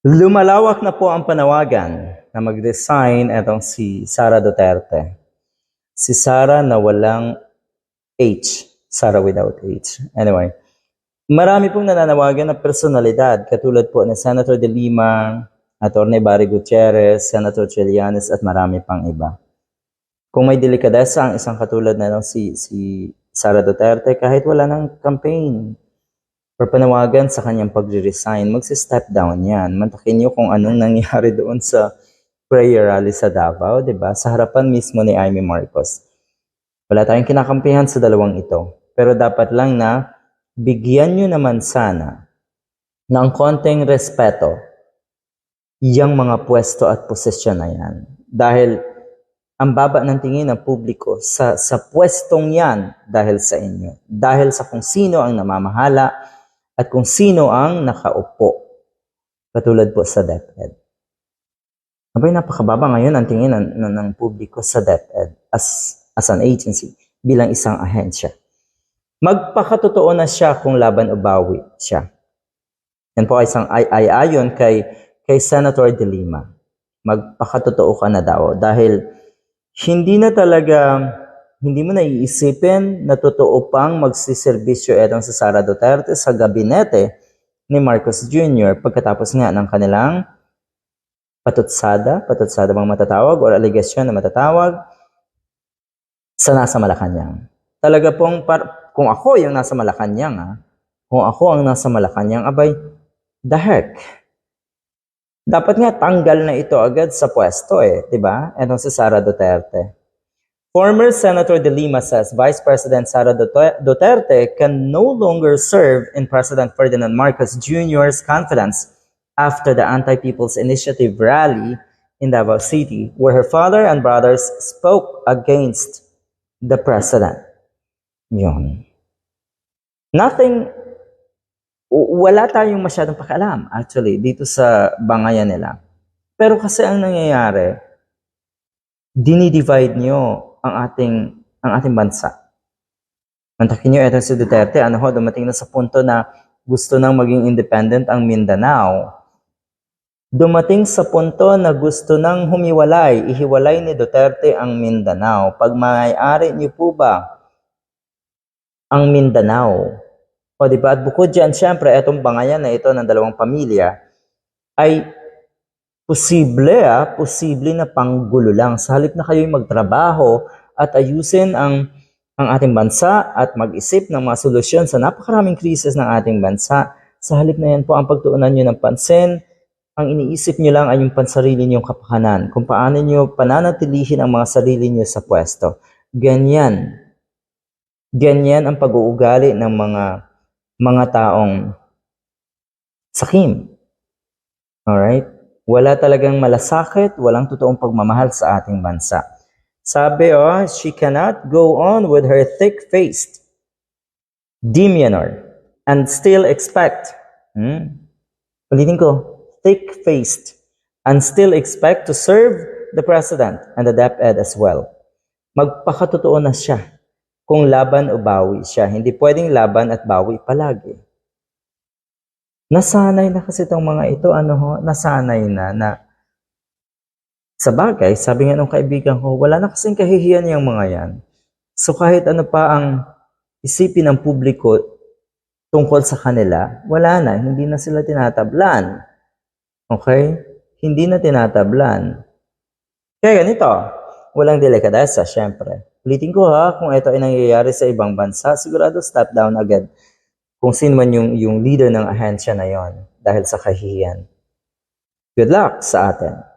Lumalawak na po ang panawagan na mag-resign itong si Sara Duterte. Si Sara na walang H. Sara without H. Anyway, marami pong nananawagan na personalidad katulad po ni Senator De Lima, Atty. Barry Gutierrez, Senator Trillanes at marami pang iba. Kung may delikadesa ang isang katulad na si, si Sara Duterte, kahit wala ng campaign, or panawagan sa kanyang pagre-resign, magsi-step down yan. Mantakin niyo kung anong nangyari doon sa prayer rally sa Davao, di ba? Sa harapan mismo ni Amy Marcos. Wala tayong kinakampihan sa dalawang ito. Pero dapat lang na bigyan nyo naman sana ng konting respeto yung mga pwesto at posisyon na yan. Dahil ang baba ng tingin ng publiko sa, sa pwestong yan dahil sa inyo. Dahil sa kung sino ang namamahala at kung sino ang nakaupo. Katulad po sa DepEd. Abay, napakababa ngayon ang tingin ng, ng, ng publiko sa DepEd as, as an agency bilang isang ahensya. Magpakatotoo na siya kung laban o bawi siya. Yan po ay isang ay, ay ayon kay, kay Senator De Lima. Magpakatotoo ka na daw dahil hindi na talaga hindi mo naiisipin na totoo pang magsiservisyo etong si Sara Duterte sa gabinete ni Marcos Jr. pagkatapos nga ng kanilang patutsada, patutsada bang matatawag or aligasyon na matatawag sa nasa Malacanang. Talaga pong, par- kung ako yung nasa Malacanang, ha, kung ako ang nasa Malacanang, abay, the heck. Dapat nga tanggal na ito agad sa pwesto eh, di ba? Etong si Sara Duterte. Former Senator De Lima says Vice President Sara Dute- Duterte can no longer serve in President Ferdinand Marcos Jr.'s confidence after the Anti-People's Initiative rally in Davao City, where her father and brothers spoke against the president. Yun. Nothing, wala tayong masyadong pakialam actually dito sa bangayan nila. Pero kasi ang nangyayari, dinidivide nyo ang ating ang ating bansa. Mantakin nyo, eto si Duterte, ano ho, dumating na sa punto na gusto nang maging independent ang Mindanao. Dumating sa punto na gusto nang humiwalay, ihiwalay ni Duterte ang Mindanao. Pag may-ari niyo po ba ang Mindanao? O di ba? At bukod dyan, syempre, etong bangayan na ito ng dalawang pamilya ay posible ah, posible na panggulo lang. Sa halip na kayo'y magtrabaho at ayusin ang ang ating bansa at mag-isip ng mga solusyon sa napakaraming krisis ng ating bansa. Sa halip na yan po ang pagtuunan nyo ng pansin, ang iniisip nyo lang ay yung pansarili nyong kapakanan, kung paano nyo pananatilihin ang mga sarili nyo sa pwesto. Ganyan. Ganyan ang pag-uugali ng mga mga taong sakim. Alright? Wala talagang malasakit, walang totoong pagmamahal sa ating bansa. Sabi, oh, she cannot go on with her thick-faced demeanor and still expect, hmm? ulitin ko, thick-faced and still expect to serve the president and the DepEd as well. Magpakatotoo na siya kung laban o bawi siya. Hindi pwedeng laban at bawi palagi. Nasanay na kasi itong mga ito, ano ho, nasanay na na sa bagay, sabi nga nung kaibigan ko, wala na kasing kahihiyan yung mga yan. So kahit ano pa ang isipin ng publiko tungkol sa kanila, wala na, hindi na sila tinatablan. Okay? Hindi na tinatablan. Kaya ganito, walang delikadesa, syempre. Ulitin ko ha, kung ito ay nangyayari sa ibang bansa, sigurado step down agad kung sino man yung, yung leader ng ahensya na yon dahil sa kahihiyan. Good luck sa atin.